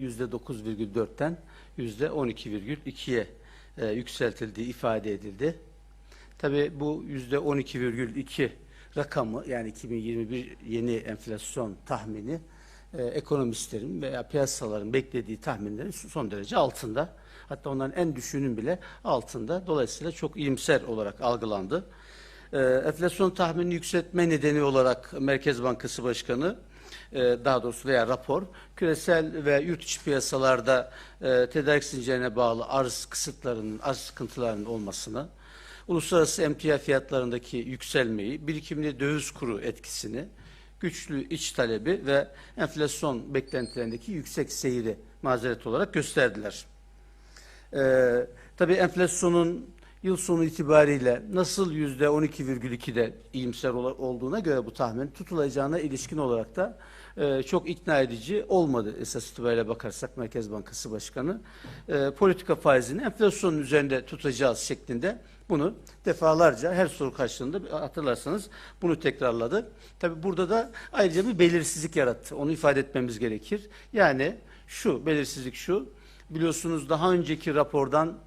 %9,4'ten %12,2'ye e, yükseltildiği ifade edildi. Tabii bu %12,2 rakamı yani 2021 yeni enflasyon tahmini e, ekonomistlerin veya piyasaların beklediği tahminlerin son derece altında. Hatta onların en düşüğünün bile altında. Dolayısıyla çok iyimser olarak algılandı. E, enflasyon tahminini yükseltme nedeni olarak Merkez Bankası Başkanı e, daha doğrusu veya rapor küresel ve yurt içi piyasalarda e, tedarik zincirine bağlı arz kısıtlarının, arz sıkıntılarının olmasını, uluslararası emtia fiyatlarındaki yükselmeyi, birikimli döviz kuru etkisini, güçlü iç talebi ve enflasyon beklentilerindeki yüksek seyri mazeret olarak gösterdiler. Ee, tabii enflasyonun yıl sonu itibariyle nasıl yüzde 12,2'de iyimser ol- olduğuna göre bu tahmin tutulacağına ilişkin olarak da e, çok ikna edici olmadı esas itibariyle bakarsak Merkez Bankası Başkanı. E, politika faizini enflasyonun üzerinde tutacağız şeklinde bunu defalarca her soru karşılığında hatırlarsanız bunu tekrarladı. Tabii burada da ayrıca bir belirsizlik yarattı. Onu ifade etmemiz gerekir. Yani şu belirsizlik şu. Biliyorsunuz daha önceki rapordan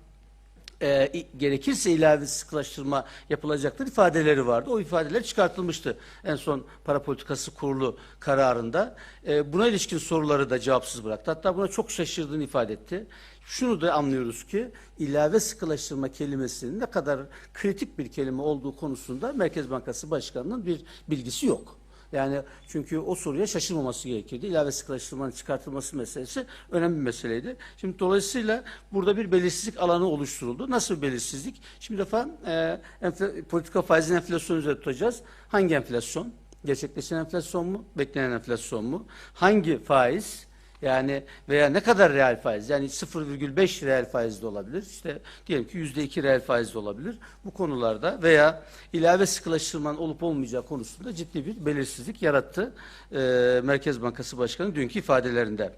e, gerekirse ilave sıkılaştırma yapılacaktır ifadeleri vardı. O ifadeler çıkartılmıştı en son para politikası kurulu kararında. E, buna ilişkin soruları da cevapsız bıraktı. Hatta buna çok şaşırdığını ifade etti. Şunu da anlıyoruz ki ilave sıkılaştırma kelimesinin ne kadar kritik bir kelime olduğu konusunda Merkez Bankası Başkanı'nın bir bilgisi yok. Yani çünkü o soruya şaşırmaması gerekirdi. İlave sıkılaştırmanın çıkartılması meselesi önemli bir meseleydi. Şimdi dolayısıyla burada bir belirsizlik alanı oluşturuldu. Nasıl bir belirsizlik? Şimdi defa e, politika faizin enflasyonu üzerinde tutacağız. Hangi enflasyon? Gerçekleşen enflasyon mu? Beklenen enflasyon mu? Hangi faiz? Yani veya ne kadar reel faiz? Yani 0,5 reel faiz de olabilir. İşte diyelim ki %2 reel faiz de olabilir. Bu konularda veya ilave sıkılaştırmanın olup olmayacağı konusunda ciddi bir belirsizlik yarattı e, Merkez Bankası Başkanı dünkü ifadelerinde.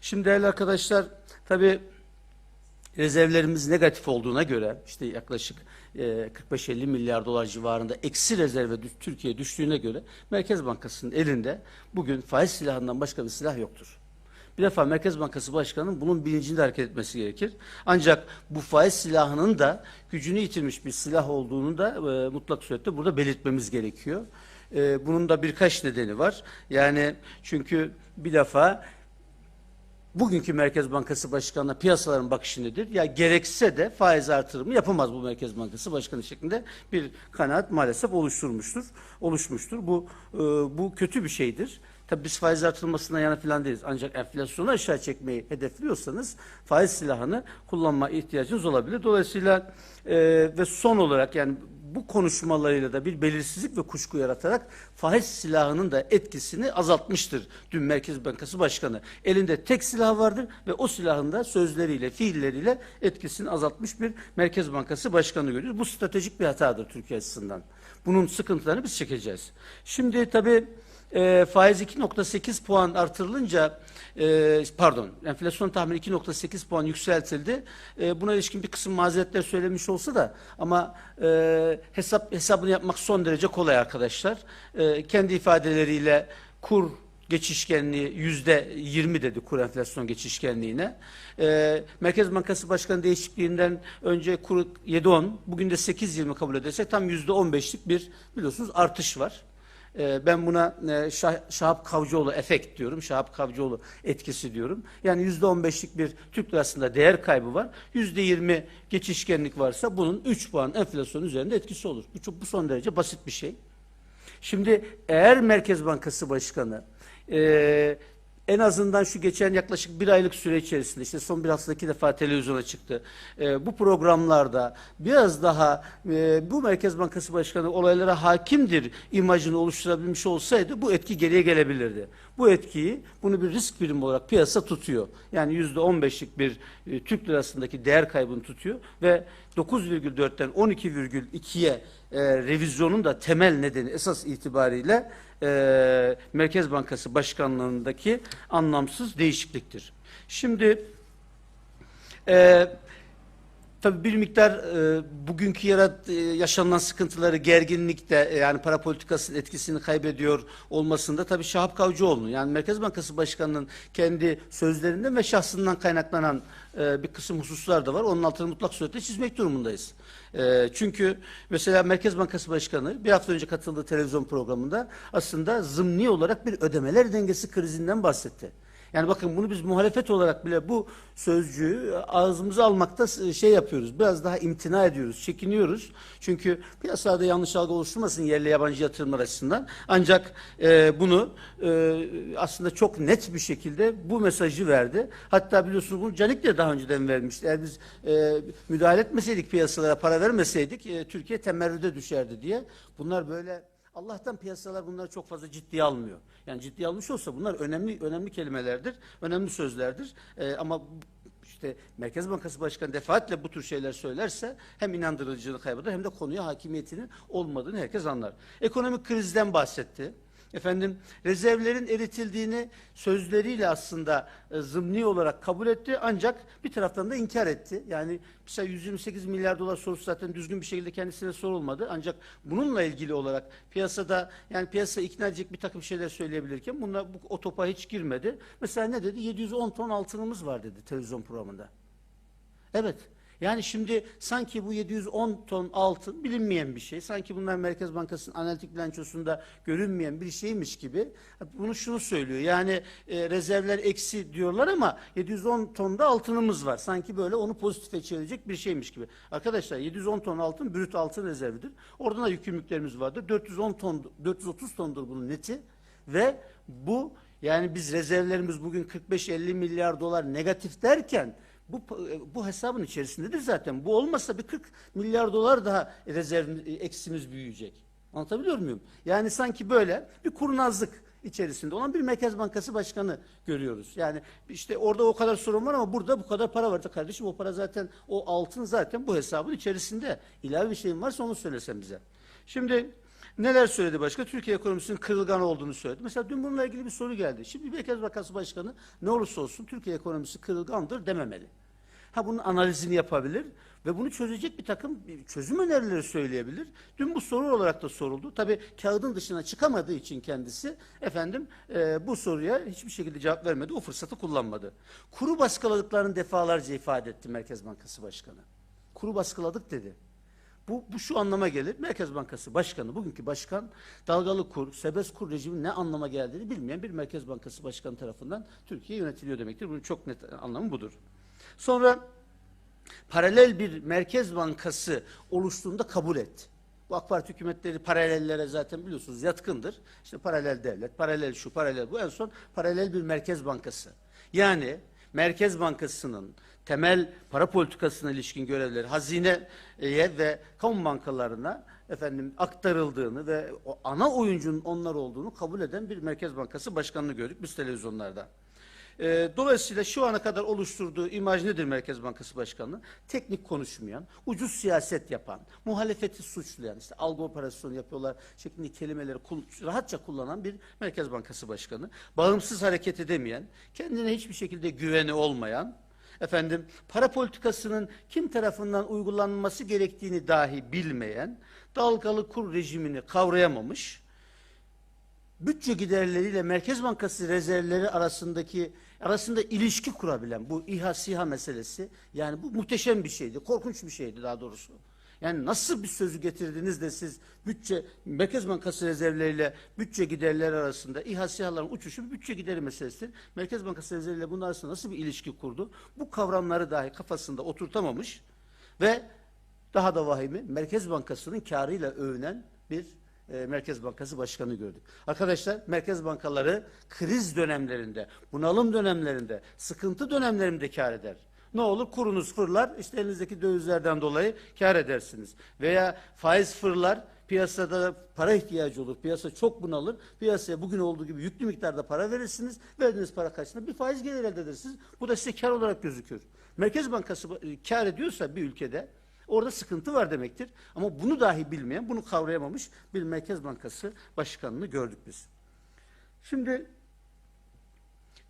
Şimdi değerli arkadaşlar tabii rezervlerimiz negatif olduğuna göre işte yaklaşık e, 45-50 milyar dolar civarında eksi rezerve Türkiye düştüğüne göre Merkez Bankası'nın elinde bugün faiz silahından başka bir silah yoktur. Bir defa Merkez Bankası Başkanı'nın bunun bilincinde hareket etmesi gerekir. Ancak bu faiz silahının da gücünü yitirmiş bir silah olduğunu da e, mutlak surette burada belirtmemiz gerekiyor. E, bunun da birkaç nedeni var. Yani çünkü bir defa bugünkü Merkez Bankası Başkanı'na piyasaların bakışı nedir? Ya gerekse de faiz artırımı yapamaz bu Merkez Bankası Başkanı şeklinde bir kanaat maalesef oluşturmuştur. Oluşmuştur. Bu e, bu kötü bir şeydir. Tabii biz faiz artırılmasına yana falan değiliz. Ancak enflasyonu aşağı çekmeyi hedefliyorsanız faiz silahını kullanma ihtiyacınız olabilir. Dolayısıyla e, ve son olarak yani bu konuşmalarıyla da bir belirsizlik ve kuşku yaratarak faiz silahının da etkisini azaltmıştır dün Merkez Bankası Başkanı. Elinde tek silah vardır ve o silahın da sözleriyle, fiilleriyle etkisini azaltmış bir Merkez Bankası Başkanı görüyoruz. Bu stratejik bir hatadır Türkiye açısından. Bunun sıkıntılarını biz çekeceğiz. Şimdi tabii e, faiz 2.8 puan artırılınca e, pardon enflasyon tahmini 2.8 puan yükseltildi. E, buna ilişkin bir kısım mazeretler söylemiş olsa da ama e, hesap hesabını yapmak son derece kolay arkadaşlar. E, kendi ifadeleriyle kur geçişkenliği yüzde 20 dedi kur enflasyon geçişkenliğine. E, Merkez Bankası Başkanı değişikliğinden önce kuru 7.10 bugün de 8.20 kabul edersek tam yüzde 15'lik bir biliyorsunuz artış var. Ee, Ben buna e, Şah, Şahap Kavcıoğlu efekt diyorum. Şahap Kavcıoğlu etkisi diyorum. Yani yüzde on beşlik bir Türk lirasında değer kaybı var. Yüzde yirmi geçişkenlik varsa bunun 3 puan enflasyon üzerinde etkisi olur. Bu, çok, bu son derece basit bir şey. Şimdi eğer Merkez Bankası Başkanı e, en azından şu geçen yaklaşık bir aylık süre içerisinde işte son bir haftada iki defa televizyona çıktı. E, bu programlarda biraz daha e, bu Merkez Bankası Başkanı olaylara hakimdir imajını oluşturabilmiş olsaydı bu etki geriye gelebilirdi. Bu etkiyi bunu bir risk birimi olarak piyasa tutuyor. Yani yüzde on beşlik bir e, Türk lirasındaki değer kaybını tutuyor ve 9,4'ten 12,2'ye e, revizyonun da temel nedeni esas itibariyle e, Merkez Bankası Başkanlığındaki anlamsız değişikliktir. Şimdi e, Tabii bir miktar e, bugünkü yarat, e, yaşanılan sıkıntıları, gerginlikte e, yani para politikasının etkisini kaybediyor olmasında tabii Şahap Kavcıoğlu'nun yani Merkez Bankası Başkanı'nın kendi sözlerinden ve şahsından kaynaklanan e, bir kısım hususlar da var. Onun altını mutlak suretle çizmek durumundayız. E, çünkü mesela Merkez Bankası Başkanı bir hafta önce katıldığı televizyon programında aslında zımni olarak bir ödemeler dengesi krizinden bahsetti. Yani bakın bunu biz muhalefet olarak bile bu sözcüğü ağzımıza almakta şey yapıyoruz. Biraz daha imtina ediyoruz, çekiniyoruz. Çünkü piyasada yanlış algı oluşturmasın yerli yabancı yatırımlar açısından. Ancak e, bunu e, aslında çok net bir şekilde bu mesajı verdi. Hatta biliyorsunuz bunu Canik de daha önceden vermişti. Eğer biz e, müdahale etmeseydik piyasalara para vermeseydik e, Türkiye temerrüde düşerdi diye. Bunlar böyle Allah'tan piyasalar bunları çok fazla ciddiye almıyor. Yani ciddiye almış olsa bunlar önemli önemli kelimelerdir, önemli sözlerdir. Ee, ama işte Merkez Bankası Başkanı defaatle bu tür şeyler söylerse hem inandırıcılığını kaybeder hem de konuya hakimiyetinin olmadığını herkes anlar. Ekonomik krizden bahsetti. Efendim rezervlerin eritildiğini sözleriyle aslında e, zımni olarak kabul etti ancak bir taraftan da inkar etti. Yani mesela 128 milyar dolar sorusu zaten düzgün bir şekilde kendisine sorulmadı. Ancak bununla ilgili olarak piyasada yani piyasa ikna edecek bir takım şeyler söyleyebilirken bunlar bu o hiç girmedi. Mesela ne dedi? 710 ton altınımız var dedi televizyon programında. Evet. Yani şimdi sanki bu 710 ton altın bilinmeyen bir şey. Sanki bunlar Merkez Bankası'nın analitik bilançosunda görünmeyen bir şeymiş gibi. Bunu şunu söylüyor. Yani e, rezervler eksi diyorlar ama 710 ton da altınımız var. Sanki böyle onu pozitife çevirecek bir şeymiş gibi. Arkadaşlar 710 ton altın brüt altın rezervidir. Oradan da yükümlülüklerimiz vardır. 410 ton 430 tondur bunun neti ve bu yani biz rezervlerimiz bugün 45-50 milyar dolar negatif derken bu, bu hesabın içerisindedir zaten. Bu olmasa bir 40 milyar dolar daha rezerv eksimiz büyüyecek. Anlatabiliyor muyum? Yani sanki böyle bir kurnazlık içerisinde olan bir Merkez Bankası Başkanı görüyoruz. Yani işte orada o kadar sorun var ama burada bu kadar para vardı kardeşim. O para zaten o altın zaten bu hesabın içerisinde. İlave bir şeyin varsa onu söylesen bize. Şimdi Neler söyledi başka? Türkiye ekonomisinin kırılgan olduğunu söyledi. Mesela dün bununla ilgili bir soru geldi. Şimdi Merkez Bankası Başkanı ne olursa olsun Türkiye ekonomisi kırılgandır dememeli. Ha bunun analizini yapabilir ve bunu çözecek bir takım çözüm önerileri söyleyebilir. Dün bu soru olarak da soruldu. Tabii kağıdın dışına çıkamadığı için kendisi efendim e, bu soruya hiçbir şekilde cevap vermedi. O fırsatı kullanmadı. Kuru baskıladıklarını defalarca ifade etti Merkez Bankası Başkanı. Kuru baskıladık dedi. Bu, bu şu anlama gelir. Merkez Bankası Başkanı, bugünkü başkan dalgalı kur, serbest kur rejiminin ne anlama geldiğini bilmeyen bir Merkez Bankası Başkanı tarafından Türkiye yönetiliyor demektir. Bunun çok net anlamı budur. Sonra paralel bir Merkez Bankası oluştuğunda kabul etti. Bu AK Parti hükümetleri paralellere zaten biliyorsunuz yatkındır. İşte paralel devlet, paralel şu, paralel bu. En son paralel bir Merkez Bankası. Yani Merkez Bankası'nın temel para politikasına ilişkin görevleri hazineye ve kamu bankalarına efendim aktarıldığını ve o ana oyuncunun onlar olduğunu kabul eden bir Merkez Bankası başkanını gördük biz televizyonlarda. E, dolayısıyla şu ana kadar oluşturduğu imaj nedir Merkez Bankası Başkanı? Teknik konuşmayan, ucuz siyaset yapan, muhalefeti suçlayan, işte algı operasyonu yapıyorlar şeklinde kelimeleri rahatça kullanan bir Merkez Bankası Başkanı. Bağımsız hareket edemeyen, kendine hiçbir şekilde güveni olmayan, efendim para politikasının kim tarafından uygulanması gerektiğini dahi bilmeyen, dalgalı kur rejimini kavrayamamış, bütçe giderleriyle Merkez Bankası rezervleri arasındaki arasında ilişki kurabilen bu İHA SİHA meselesi yani bu muhteşem bir şeydi. Korkunç bir şeydi daha doğrusu. Yani nasıl bir sözü getirdiniz de siz bütçe Merkez Bankası rezervleriyle bütçe giderleri arasında İHA SİHA'ların uçuşu bir bütçe gideri meselesidir. Merkez Bankası rezervleriyle bunun arasında nasıl bir ilişki kurdu? Bu kavramları dahi kafasında oturtamamış ve daha da vahimi Merkez Bankası'nın karıyla övünen bir e, Merkez Bankası Başkanı gördük. Arkadaşlar merkez bankaları kriz dönemlerinde, bunalım dönemlerinde, sıkıntı dönemlerinde kar eder. Ne olur? Kurunuz fırlar, işte elinizdeki dövizlerden dolayı kar edersiniz. Veya faiz fırlar, piyasada para ihtiyacı olur. Piyasa çok bunalır. Piyasaya bugün olduğu gibi yüklü miktarda para verirsiniz. Verdiğiniz para karşılığında bir faiz gelir elde edersiniz. Bu da size kar olarak gözükür. Merkez Bankası e, kar ediyorsa bir ülkede Orada sıkıntı var demektir. Ama bunu dahi bilmeyen, bunu kavrayamamış bir Merkez Bankası başkanını gördük biz. Şimdi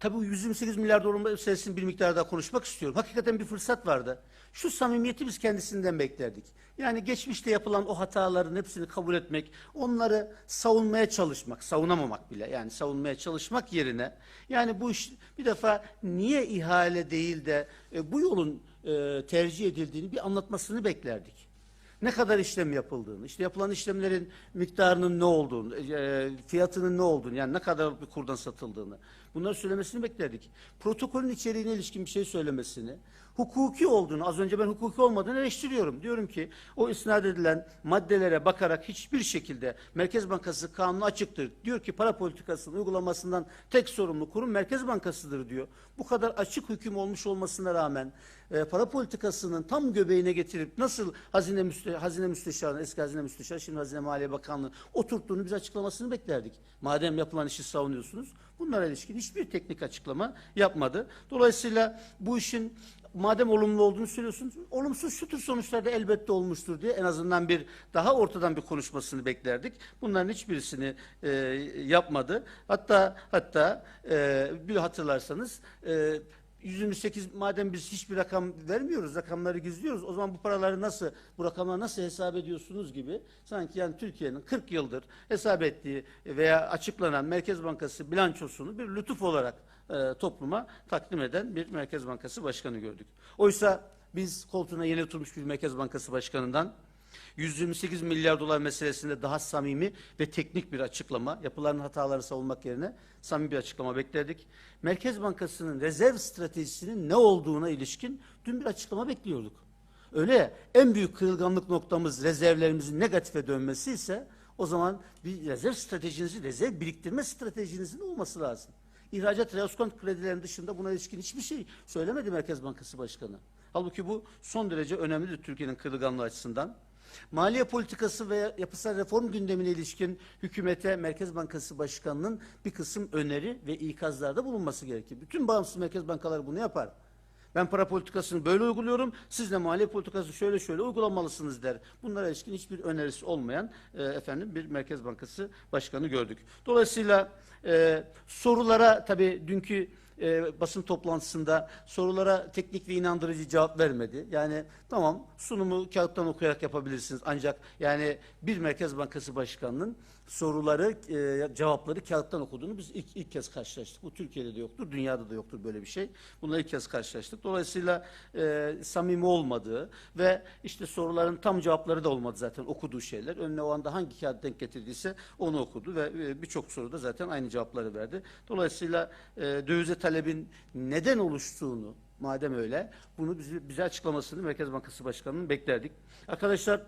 Tabii bu 128 milyar dolar meselesini bir miktar daha konuşmak istiyorum. Hakikaten bir fırsat vardı. Şu samimiyeti biz kendisinden beklerdik. Yani geçmişte yapılan o hataların hepsini kabul etmek, onları savunmaya çalışmak, savunamamak bile yani savunmaya çalışmak yerine yani bu iş bir defa niye ihale değil de e, bu yolun e, tercih edildiğini bir anlatmasını beklerdik ne kadar işlem yapıldığını, işte yapılan işlemlerin miktarının ne olduğunu, e, fiyatının ne olduğunu, yani ne kadar bir kurdan satıldığını, bunları söylemesini beklerdik. Protokolün içeriğine ilişkin bir şey söylemesini, hukuki olduğunu, az önce ben hukuki olmadığını eleştiriyorum. Diyorum ki o isnat edilen maddelere bakarak hiçbir şekilde Merkez Bankası kanunu açıktır. Diyor ki para politikasının uygulamasından tek sorumlu kurum Merkez Bankası'dır diyor. Bu kadar açık hüküm olmuş olmasına rağmen e, para politikasının tam göbeğine getirip nasıl hazine, müste, hazine müsteşarı, eski hazine müsteşarı, şimdi Hazine Maliye Bakanlığı oturttuğunu biz açıklamasını beklerdik. Madem yapılan işi savunuyorsunuz, bunlara ilişkin hiçbir teknik açıklama yapmadı. Dolayısıyla bu işin madem olumlu olduğunu söylüyorsunuz, olumsuz şu tür sonuçlar da elbette olmuştur diye en azından bir daha ortadan bir konuşmasını beklerdik. Bunların hiçbirisini e, yapmadı. Hatta hatta e, bir hatırlarsanız e, 128 madem biz hiçbir rakam vermiyoruz, rakamları gizliyoruz. O zaman bu paraları nasıl, bu rakamları nasıl hesap ediyorsunuz gibi sanki yani Türkiye'nin 40 yıldır hesap ettiği veya açıklanan Merkez Bankası bilançosunu bir lütuf olarak e, topluma takdim eden bir Merkez Bankası Başkanı gördük. Oysa biz koltuğuna yeni oturmuş bir Merkez Bankası Başkanı'ndan 128 milyar dolar meselesinde daha samimi ve teknik bir açıklama, yapılan hataları savunmak yerine samimi bir açıklama beklerdik. Merkez Bankası'nın rezerv stratejisinin ne olduğuna ilişkin dün bir açıklama bekliyorduk. Öyle ya, en büyük kırılganlık noktamız rezervlerimizin negatife dönmesi ise o zaman bir rezerv stratejinizin, rezerv biriktirme stratejinizin olması lazım. İhracat reaskont kredilerinin dışında buna ilişkin hiçbir şey söylemedi Merkez Bankası Başkanı. Halbuki bu son derece önemlidir Türkiye'nin kırılganlığı açısından. Maliye politikası ve yapısal reform gündemine ilişkin hükümete Merkez Bankası Başkanı'nın bir kısım öneri ve ikazlarda bulunması gerekir. Bütün bağımsız merkez bankaları bunu yapar. Ben para politikasını böyle uyguluyorum, siz de maliye politikası şöyle şöyle uygulamalısınız der. Bunlara ilişkin hiçbir önerisi olmayan e, efendim bir Merkez Bankası Başkanı gördük. Dolayısıyla e, sorulara tabii dünkü e, basın toplantısında sorulara teknik ve inandırıcı cevap vermedi. Yani tamam sunumu kağıttan okuyarak yapabilirsiniz ancak yani bir Merkez Bankası Başkanı'nın soruları, e, cevapları kağıttan okuduğunu biz ilk, ilk kez karşılaştık. Bu Türkiye'de de yoktur, dünyada da yoktur böyle bir şey. Bununla ilk kez karşılaştık. Dolayısıyla e, samimi olmadığı ve işte soruların tam cevapları da olmadı zaten okuduğu şeyler. Önüne o anda hangi kağıt denk getirdiyse onu okudu ve e, birçok soruda zaten aynı cevapları verdi. Dolayısıyla e, dövize talebin neden oluştuğunu madem öyle bunu bize, bize açıklamasını Merkez Bankası Başkanı'nın beklerdik. Arkadaşlar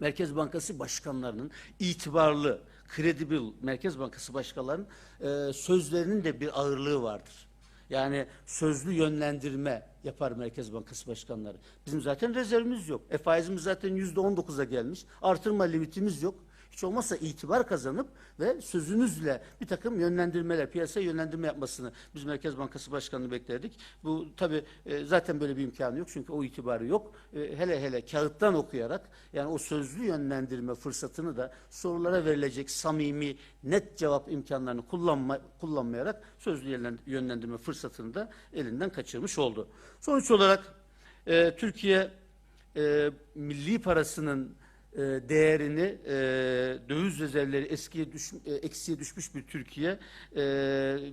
Merkez Bankası başkanlarının itibarlı, kredibil Merkez Bankası başkanlarının e, sözlerinin de bir ağırlığı vardır. Yani sözlü yönlendirme yapar Merkez Bankası başkanları. Bizim zaten rezervimiz yok. E faizimiz zaten yüzde on dokuza gelmiş. Artırma limitimiz yok. Hiç olmazsa itibar kazanıp ve sözünüzle bir takım yönlendirmeler, piyasa yönlendirme yapmasını biz Merkez Bankası Başkanı'nı beklerdik. Bu tabi e, zaten böyle bir imkanı yok çünkü o itibarı yok. E, hele hele kağıttan okuyarak yani o sözlü yönlendirme fırsatını da sorulara verilecek samimi, net cevap imkanlarını kullanma, kullanmayarak sözlü yönlendirme fırsatını da elinden kaçırmış oldu. Sonuç olarak e, Türkiye e, milli parasının e, değerini e, döviz rezervleri eskiye düş, e, eksiye düşmüş bir Türkiye e,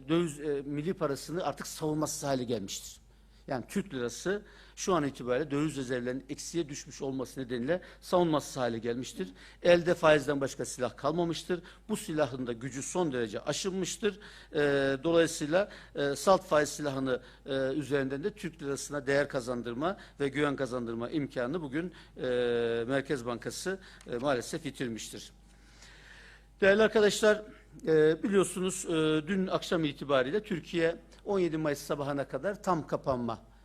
döviz e, milli parasını artık savunmasız hale gelmiştir. Yani Türk lirası şu an itibariyle döviz rezervlerinin eksiye düşmüş olması nedeniyle savunmasız hale gelmiştir. Elde faizden başka silah kalmamıştır. Bu silahın da gücü son derece aşınmıştır. E, dolayısıyla e, salt faiz silahını e, üzerinden de Türk lirasına değer kazandırma ve güven kazandırma imkanı bugün e, Merkez Bankası e, maalesef yitirmiştir. Değerli arkadaşlar, e, biliyorsunuz e, dün akşam itibariyle Türkiye 17 Mayıs sabahına kadar tam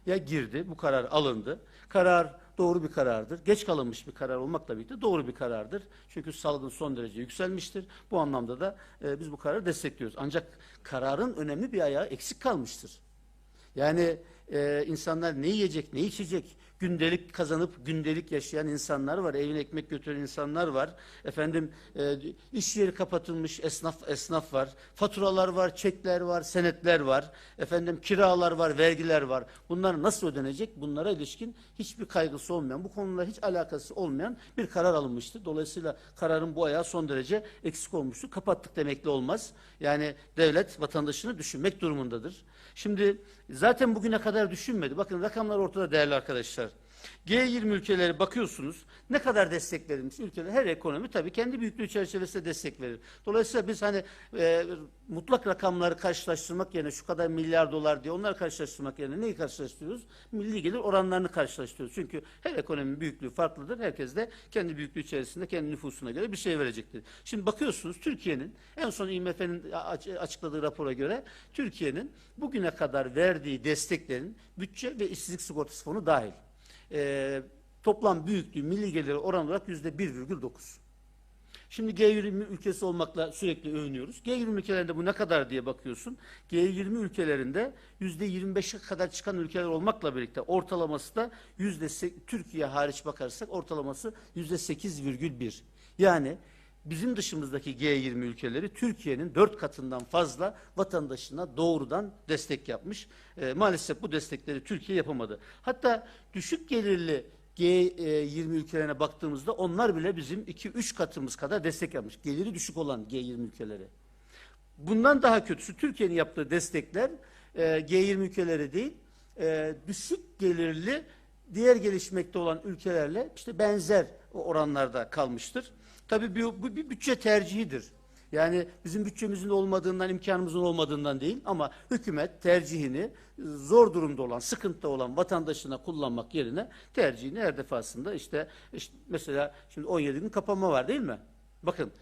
kapanmaya girdi. Bu karar alındı. Karar doğru bir karardır. Geç kalınmış bir karar olmakla birlikte doğru bir karardır. Çünkü salgın son derece yükselmiştir. Bu anlamda da e, biz bu kararı destekliyoruz. Ancak kararın önemli bir ayağı eksik kalmıştır. Yani e, insanlar ne yiyecek, ne içecek, gündelik kazanıp gündelik yaşayan insanlar var, evine ekmek götüren insanlar var. Efendim e, iş yeri kapatılmış esnaf esnaf var, faturalar var, çekler var, senetler var, efendim kiralar var, vergiler var. Bunlar nasıl ödenecek? Bunlara ilişkin hiçbir kaygısı olmayan, bu konularla hiç alakası olmayan bir karar alınmıştı. Dolayısıyla kararın bu ayağı son derece eksik olmuştu. Kapattık demekle olmaz. Yani devlet vatandaşını düşünmek durumundadır. Şimdi zaten bugüne kadar düşünmedi. Bakın rakamlar ortada değerli arkadaşlar. G20 ülkeleri bakıyorsunuz ne kadar destek verilmiş ülkeler her ekonomi tabii kendi büyüklüğü çerçevesinde destek verir. Dolayısıyla biz hani e, mutlak rakamları karşılaştırmak yerine şu kadar milyar dolar diye onları karşılaştırmak yerine neyi karşılaştırıyoruz? Milli gelir oranlarını karşılaştırıyoruz. Çünkü her ekonominin büyüklüğü farklıdır. Herkes de kendi büyüklüğü içerisinde kendi nüfusuna göre bir şey verecektir. Şimdi bakıyorsunuz Türkiye'nin en son IMF'nin açıkladığı rapora göre Türkiye'nin bugüne kadar verdiği desteklerin bütçe ve işsizlik sigortası fonu dahil e, toplam büyüklüğü milli geliri oran olarak yüzde 1,9. Şimdi G20 ülkesi olmakla sürekli övünüyoruz. G20 ülkelerinde bu ne kadar diye bakıyorsun. G20 ülkelerinde yüzde 25'e kadar çıkan ülkeler olmakla birlikte ortalaması da yüzde Türkiye hariç bakarsak ortalaması yüzde 8,1. Yani bizim dışımızdaki G20 ülkeleri Türkiye'nin dört katından fazla vatandaşına doğrudan destek yapmış. E, maalesef bu destekleri Türkiye yapamadı. Hatta düşük gelirli G20 ülkelerine baktığımızda onlar bile bizim 2-3 katımız kadar destek yapmış. Geliri düşük olan G20 ülkeleri. Bundan daha kötüsü Türkiye'nin yaptığı destekler e, G20 ülkeleri değil, e, düşük gelirli diğer gelişmekte olan ülkelerle işte benzer oranlarda kalmıştır. Tabii bu, bu bir bütçe tercihidir. Yani bizim bütçemizin olmadığından, imkanımızın olmadığından değil ama hükümet tercihini zor durumda olan, sıkıntıda olan vatandaşına kullanmak yerine tercihini her defasında işte, işte mesela şimdi 17 gün kapanma var değil mi? Bakın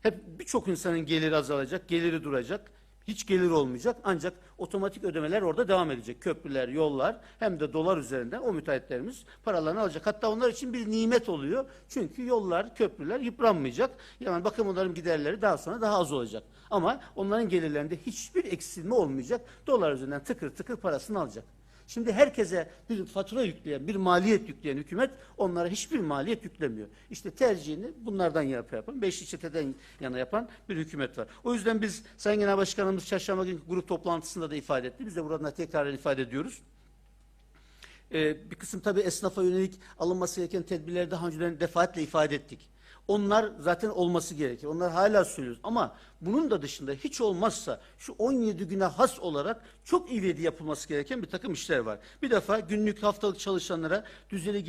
hep birçok insanın geliri azalacak, geliri duracak. Hiç gelir olmayacak ancak otomatik ödemeler orada devam edecek. Köprüler, yollar hem de dolar üzerinden o müteahhitlerimiz paralarını alacak. Hatta onlar için bir nimet oluyor. Çünkü yollar, köprüler yıpranmayacak. Yani bakım onların giderleri daha sonra daha az olacak. Ama onların gelirlerinde hiçbir eksilme olmayacak. Dolar üzerinden tıkır tıkır parasını alacak. Şimdi herkese bir fatura yükleyen, bir maliyet yükleyen hükümet onlara hiçbir maliyet yüklemiyor. İşte tercihini bunlardan yap yapan, beşli çeteden yana yapan bir hükümet var. O yüzden biz Sayın Genel Başkanımız çarşamba günkü grup toplantısında da ifade etti. Biz de buradan tekrar ifade ediyoruz. Ee, bir kısım tabii esnafa yönelik alınması gereken tedbirleri daha önceden defaatle ifade ettik. Onlar zaten olması gerekir. Onlar hala söylüyoruz. Ama bunun da dışında hiç olmazsa şu 17 güne has olarak çok ivedi yapılması gereken bir takım işler var. Bir defa günlük haftalık çalışanlara, düzeni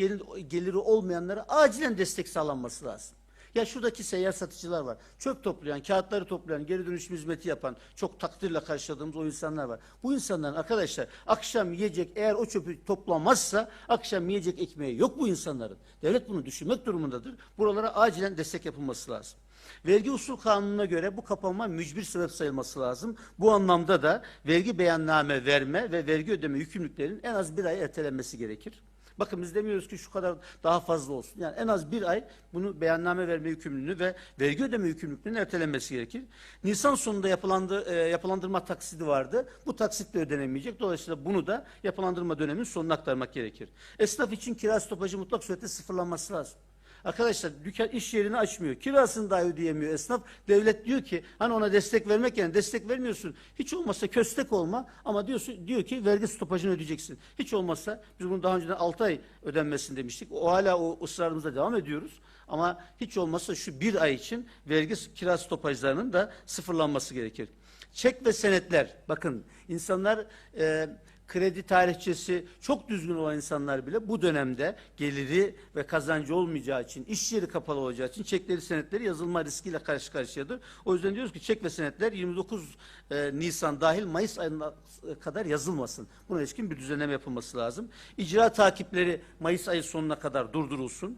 geliri olmayanlara acilen destek sağlanması lazım. Ya şuradaki seyyar satıcılar var. Çöp toplayan, kağıtları toplayan, geri dönüşüm hizmeti yapan çok takdirle karşıladığımız o insanlar var. Bu insanların arkadaşlar akşam yiyecek eğer o çöpü toplamazsa akşam yiyecek ekmeği yok bu insanların. Devlet bunu düşünmek durumundadır. Buralara acilen destek yapılması lazım. Vergi usul kanununa göre bu kapanma mücbir sebep sayılması lazım. Bu anlamda da vergi beyanname verme ve vergi ödeme yükümlülüklerin en az bir ay ertelenmesi gerekir. Bakın biz demiyoruz ki şu kadar daha fazla olsun. Yani en az bir ay bunu beyanname verme yükümlülüğünü ve vergi ödeme yükümlülüğünün ertelenmesi gerekir. Nisan sonunda yapılandı, e, yapılandırma taksidi vardı. Bu taksit de ödenemeyecek. Dolayısıyla bunu da yapılandırma döneminin sonuna aktarmak gerekir. Esnaf için kira stopajı mutlak surette sıfırlanması lazım. Arkadaşlar dükkan iş yerini açmıyor. Kirasını dahi ödeyemiyor esnaf. Devlet diyor ki hani ona destek vermek yani destek vermiyorsun. Hiç olmazsa köstek olma ama diyorsun, diyor ki vergi stopajını ödeyeceksin. Hiç olmazsa biz bunu daha önceden 6 ay ödenmesini demiştik. O hala o ısrarımıza devam ediyoruz. Ama hiç olmazsa şu bir ay için vergi kira stopajlarının da sıfırlanması gerekir. Çek ve senetler. Bakın insanlar e, kredi tarihçesi çok düzgün olan insanlar bile bu dönemde geliri ve kazancı olmayacağı için, iş yeri kapalı olacağı için çekleri senetleri yazılma riskiyle karşı karşıyadır. O yüzden diyoruz ki çek ve senetler 29 e, Nisan dahil Mayıs ayına kadar yazılmasın. Buna ilişkin bir düzenleme yapılması lazım. İcra takipleri Mayıs ayı sonuna kadar durdurulsun.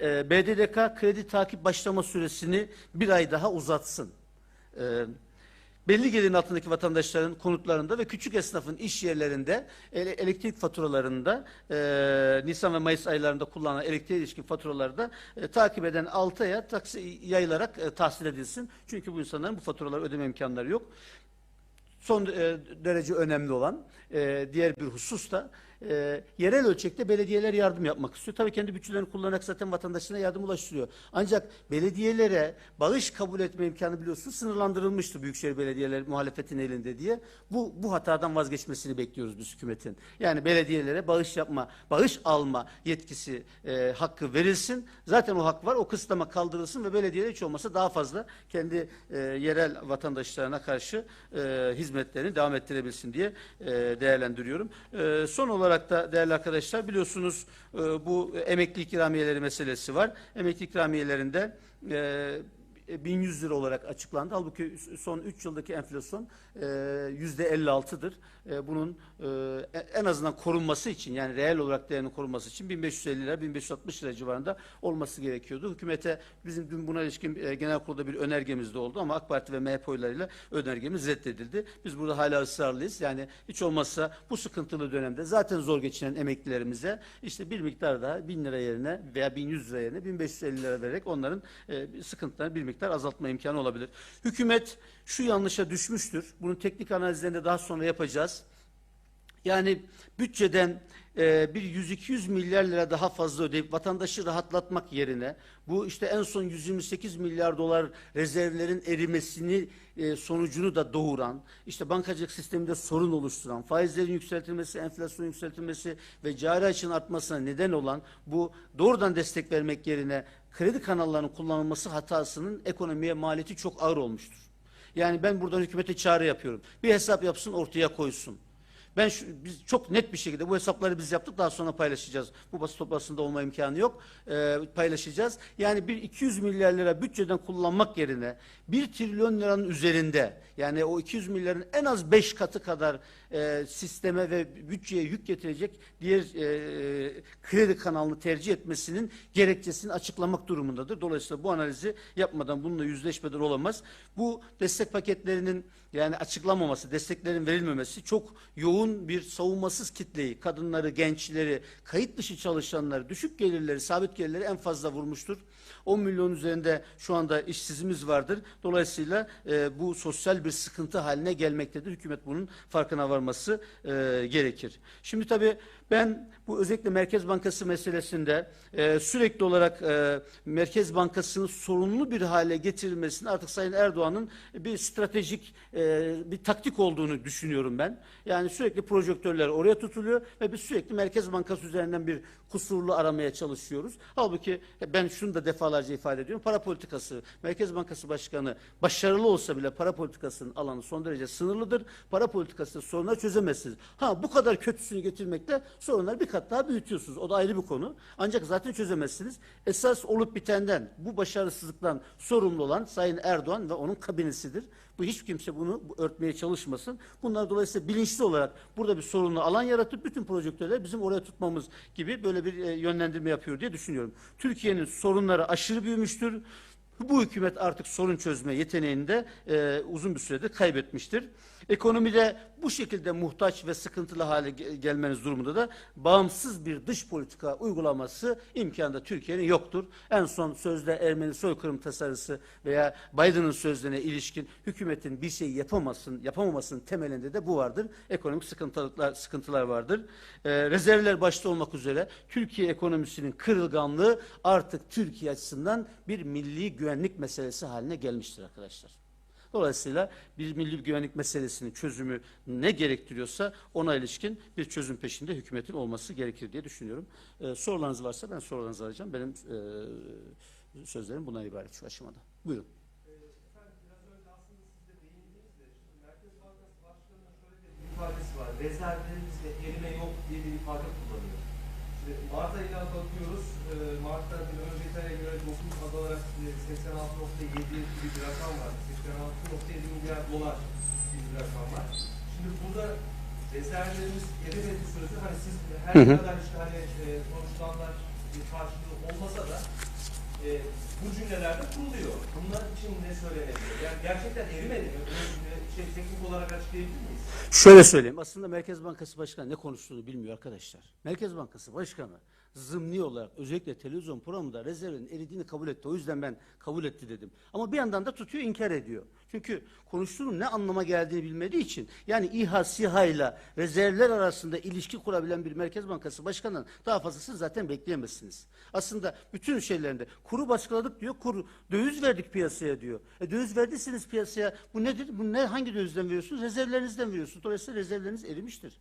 E, BDDK kredi takip başlama süresini bir ay daha uzatsın. E, belli gelirin altındaki vatandaşların konutlarında ve küçük esnafın iş yerlerinde elektrik faturalarında e, Nisan ve Mayıs aylarında kullanılan elektriğe ilişkin faturaları da e, takip eden 6 aya taksi yayılarak e, tahsil edilsin. Çünkü bu insanların bu faturaları ödeme imkanları yok son e, derece önemli olan e, diğer bir husus da e, yerel ölçekte belediyeler yardım yapmak istiyor. Tabii kendi bütçelerini kullanarak zaten vatandaşına yardım ulaştırıyor. Ancak belediyelere bağış kabul etme imkanı biliyorsunuz sınırlandırılmıştı Büyükşehir Belediyeleri muhalefetin elinde diye. Bu, bu hatadan vazgeçmesini bekliyoruz biz hükümetin. Yani belediyelere bağış yapma, bağış alma yetkisi, e, hakkı verilsin. Zaten o hak var. O kısıtlama kaldırılsın ve belediyeler hiç olmasa daha fazla kendi e, yerel vatandaşlarına karşı e, hizmetlerini devam ettirebilsin diye e, değerlendiriyorum. E, son olarak da değerli arkadaşlar biliyorsunuz e, bu emekli ikramiyeleri meselesi var. Emekli ikramiyelerinde e, 1100 lira olarak açıklandı. Halbuki son 3 yıldaki enflasyon e, yüzde 56'dır. E, bunun e, en azından korunması için yani reel olarak değerinin korunması için 1550 lira 1560 lira civarında olması gerekiyordu. Hükümete bizim dün buna ilişkin e, genel kurulda bir önergemiz de oldu ama AK Parti ve MHP oylarıyla önergemiz reddedildi. Biz burada hala ısrarlıyız. Yani hiç olmazsa bu sıkıntılı dönemde zaten zor geçinen emeklilerimize işte bir miktar daha 1000 lira yerine veya 1100 lira yerine 1550 lira vererek onların e, sıkıntılarını bir miktar azaltma imkanı olabilir. Hükümet şu yanlışa düşmüştür. Bunun teknik analizlerini daha sonra yapacağız. Yani bütçeden e, bir 100-200 milyar lira daha fazla ödeyip vatandaşı rahatlatmak yerine bu işte en son 128 milyar dolar rezervlerin erimesini e, sonucunu da doğuran, işte bankacılık sisteminde sorun oluşturan, faizlerin yükseltilmesi, enflasyon yükseltilmesi ve cari açığın artmasına neden olan bu doğrudan destek vermek yerine kredi kanallarının kullanılması hatasının ekonomiye maliyeti çok ağır olmuştur. Yani ben buradan hükümete çağrı yapıyorum. Bir hesap yapsın ortaya koysun. Ben şu, biz çok net bir şekilde bu hesapları biz yaptık daha sonra paylaşacağız. Bu basın toplantısında olma imkanı yok. Ee, paylaşacağız. Yani bir 200 milyar lira bütçeden kullanmak yerine 1 trilyon liranın üzerinde yani o 200 milyarın en az 5 katı kadar e, sisteme ve bütçeye yük getirecek diğer e, kredi kanalını tercih etmesinin gerekçesini açıklamak durumundadır. Dolayısıyla bu analizi yapmadan bununla yüzleşmeden olamaz. Bu destek paketlerinin yani açıklamaması, desteklerin verilmemesi çok yoğun bir savunmasız kitleyi, kadınları, gençleri, kayıt dışı çalışanları, düşük gelirleri, sabit gelirleri en fazla vurmuştur. 10 milyon üzerinde şu anda işsizimiz vardır. Dolayısıyla e, bu sosyal bir sıkıntı haline gelmektedir. Hükümet bunun farkına varması e, gerekir. Şimdi tabii ben bu özellikle Merkez Bankası meselesinde e, sürekli olarak e, Merkez Bankası'nın sorunlu bir hale getirilmesini artık Sayın Erdoğan'ın bir stratejik e, bir taktik olduğunu düşünüyorum ben. Yani sürekli projektörler oraya tutuluyor ve biz sürekli Merkez Bankası üzerinden bir kusurlu aramaya çalışıyoruz. Halbuki ben şunu da defalarca ifade ediyorum. Para politikası, Merkez Bankası Başkanı başarılı olsa bile para politikasının alanı son derece sınırlıdır. Para politikası sorunları çözemezsiniz. Ha bu kadar kötüsünü getirmekle sorunları bir kat daha büyütüyorsunuz. O da ayrı bir konu. Ancak zaten çözemezsiniz. Esas olup bitenden, bu başarısızlıktan sorumlu olan Sayın Erdoğan ve onun kabinesidir. Bu hiç kimse bunu örtmeye çalışmasın. Bunlar dolayısıyla bilinçli olarak burada bir sorunlu alan yaratıp bütün projektörleri bizim oraya tutmamız gibi böyle bir e, yönlendirme yapıyor diye düşünüyorum. Türkiye'nin sorunları aşırı büyümüştür. Bu hükümet artık sorun çözme yeteneğini de e, uzun bir süredir kaybetmiştir. Ekonomide bu şekilde muhtaç ve sıkıntılı hale ge- gelmeniz durumunda da bağımsız bir dış politika uygulaması imkanı Türkiye'nin yoktur. En son sözde Ermeni soykırım tasarısı veya Biden'ın sözlerine ilişkin hükümetin bir şey yapamasın, yapamamasının temelinde de bu vardır. Ekonomik sıkıntılar, sıkıntılar vardır. E, rezervler başta olmak üzere Türkiye ekonomisinin kırılganlığı artık Türkiye açısından bir milli güvenlik meselesi haline gelmiştir arkadaşlar. Dolayısıyla bir milli güvenlik meselesinin çözümü ne gerektiriyorsa ona ilişkin bir çözüm peşinde hükümetin olması gerekir diye düşünüyorum. Ee, sorularınız varsa ben sorularınızı alacağım. Benim e, sözlerim bundan ibaret şu aşamada. Buyurun. İfadesi var. Rezervlerimizde erime yok diye bir ifade kullanıyor. Mart ayına bakıyoruz. E, Mart'ta bir önceki aya göre 9 ad olarak e, 86.7 gibi bir rakam var. 86.7 milyar dolar gibi bir rakam var. Şimdi burada rezervlerimiz erimediği sürece hani siz her ne kadar işte hani e, konuşulanlar bir karşılığı olmasa da e, bu cümlelerde kuruluyor. Bunlar için ne söylenebilir? Yani gerçekten erimedi mi? Şey, teknik olarak açıklayabilir miyiz? Şöyle söyleyeyim. Aslında Merkez Bankası Başkanı ne konuştuğunu bilmiyor arkadaşlar. Merkez Bankası Başkanı zımni olarak özellikle televizyon programında rezervlerin eridiğini kabul etti. O yüzden ben kabul etti dedim. Ama bir yandan da tutuyor inkar ediyor. Çünkü konuştuğunun ne anlama geldiğini bilmediği için yani İHA SİHA ile rezervler arasında ilişki kurabilen bir Merkez Bankası Başkanı'nın daha fazlasını zaten bekleyemezsiniz. Aslında bütün şeylerinde kuru baskıladık diyor, kuru döviz verdik piyasaya diyor. E döviz verdiyseniz piyasaya bu nedir? Bu ne hangi dövizden veriyorsunuz? Rezervlerinizden veriyorsunuz. Dolayısıyla rezervleriniz erimiştir.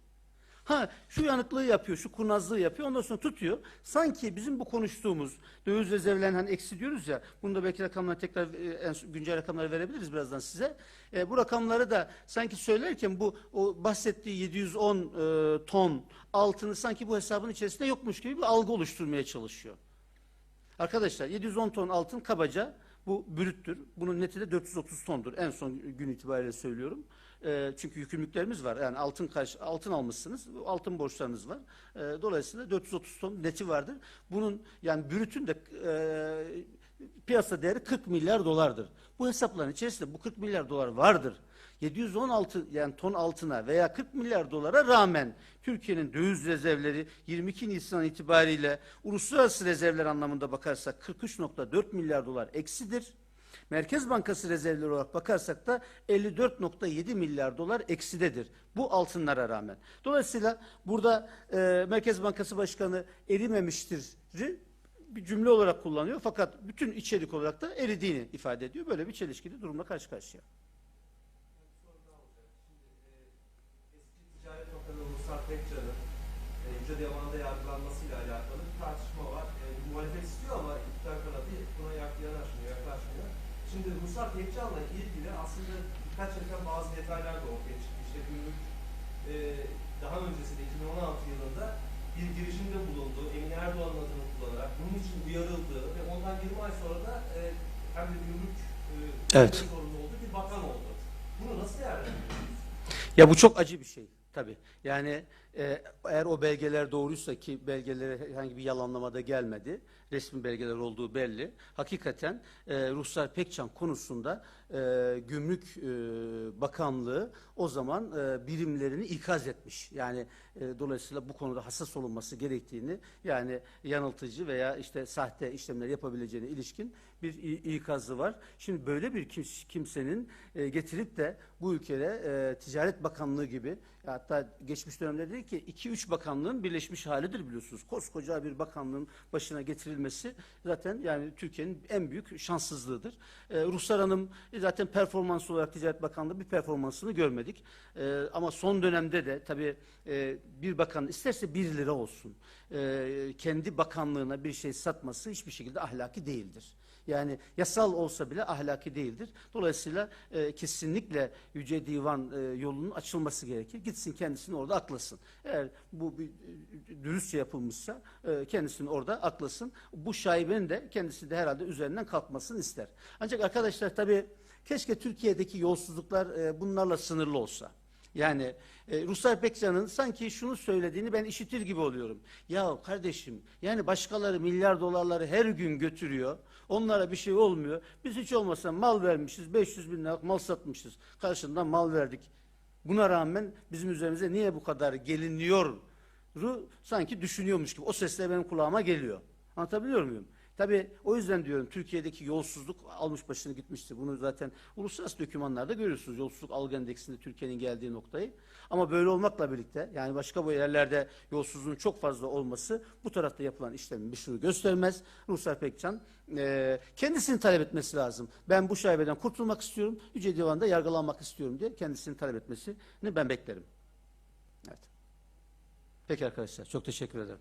Ha şu yanıklığı yapıyor, şu kurnazlığı yapıyor, ondan sonra tutuyor. Sanki bizim bu konuştuğumuz döviz rezervlerinin hani eksi diyoruz ya, bunu da belki rakamları tekrar e, en güncel rakamları verebiliriz birazdan size. E, bu rakamları da sanki söylerken bu o bahsettiği 710 e, ton altını sanki bu hesabın içerisinde yokmuş gibi bir algı oluşturmaya çalışıyor. Arkadaşlar 710 ton altın kabaca bu brüttür. Bunun neti de 430 tondur. En son gün itibariyle söylüyorum. Ee, çünkü yükümlülüklerimiz var. Yani altın karşı, altın almışsınız. Altın borçlarınız var. Ee, dolayısıyla 430 ton neti vardır. Bunun yani brütün de e, piyasa değeri 40 milyar dolardır. Bu hesapların içerisinde bu 40 milyar dolar vardır. 716 yani ton altına veya 40 milyar dolara rağmen Türkiye'nin döviz rezervleri 22 Nisan itibariyle uluslararası rezervler anlamında bakarsak 43.4 milyar dolar eksidir. Merkez Bankası rezervleri olarak bakarsak da 54.7 milyar dolar eksidedir. Bu altınlara rağmen. Dolayısıyla burada e, Merkez Bankası Başkanı erimemiştir bir cümle olarak kullanıyor. Fakat bütün içerik olarak da eridiğini ifade ediyor. Böyle bir çelişkili durumla karşı karşıya. Bir soru daha olacak. Şimdi e, eski Ticaret Bakanı Ruslar Pekcan'ın e, Yüce Divan'da yargılanmasıyla alakalı bir tartışma var. E, muhalefet istiyor ama iktidar kanadı buna yak- yanaşmıyor, yaklaşmıyor. Şimdi Ruslar Pekcan'la ilgili aslında dikkat çeken bazı detaylar da ortaya çıktı. İşte gümrük e, daha öncesinde 2016 yılında bir girişimde bulundu. Emin Erdoğan'ın adını kullanarak bunun için uyarıldı ve ondan 20 ay sonra da e, hem de gümrük e, Evet. sorumlu oldu bir bakan oldu. Bunu nasıl değerlendiriyorsunuz? Ya bu çok acı bir şey tabii. Yani e, eğer o belgeler doğruysa ki belgelere herhangi bir yalanlamada gelmedi, resmi belgeler olduğu belli. Hakikaten e, Ruhsar Pekcan konusunda e, Gümrük e, Bakanlığı o zaman e, birimlerini ikaz etmiş. Yani e, dolayısıyla bu konuda hassas olunması gerektiğini yani yanıltıcı veya işte sahte işlemler yapabileceğine ilişkin bir ikazı var. Şimdi böyle bir kim- kimsenin e, getirip de bu ülkede e, Ticaret Bakanlığı gibi hatta geçmiş dönemde dedi ki 2-3 bakanlığın birleşmiş halidir biliyorsunuz. Koskoca bir bakanlığın başına getirilmesi zaten yani Türkiye'nin en büyük şanssızlığıdır. E, Ruhsar Hanım e, zaten performans olarak Ticaret Bakanlığı bir performansını görmedik. E, ama son dönemde de tabii e, bir bakan isterse 1 lira olsun. E, kendi bakanlığına bir şey satması hiçbir şekilde ahlaki değildir. Yani yasal olsa bile ahlaki değildir. Dolayısıyla e, kesinlikle Yüce Divan e, yolunun açılması gerekir. Gitsin kendisini orada aklasın. Eğer bu bir, e, dürüstçe yapılmışsa e, kendisini orada aklasın. Bu şaibenin de kendisi de herhalde üzerinden kalkmasını ister. Ancak arkadaşlar tabii keşke Türkiye'deki yolsuzluklar e, bunlarla sınırlı olsa. Yani e, Ruslar Pekcan'ın sanki şunu söylediğini ben işitir gibi oluyorum. Ya kardeşim yani başkaları milyar dolarları her gün götürüyor. Onlara bir şey olmuyor. Biz hiç olmasa mal vermişiz. 500 bin liralık mal satmışız. Karşından mal verdik. Buna rağmen bizim üzerimize niye bu kadar geliniyor? sanki düşünüyormuş gibi. O sesler benim kulağıma geliyor. Anlatabiliyor muyum? Tabii o yüzden diyorum Türkiye'deki yolsuzluk almış başını gitmiştir. Bunu zaten uluslararası dokümanlarda görüyorsunuz. Yolsuzluk algı endeksinde Türkiye'nin geldiği noktayı. Ama böyle olmakla birlikte yani başka bu yerlerde yolsuzluğun çok fazla olması bu tarafta yapılan işlemin bir şunu göstermez. Ruslar Pekcan e, kendisini talep etmesi lazım. Ben bu şaibeden kurtulmak istiyorum. Yüce Divan'da yargılanmak istiyorum diye kendisini talep etmesini ben beklerim. Evet. Peki arkadaşlar çok teşekkür ederim.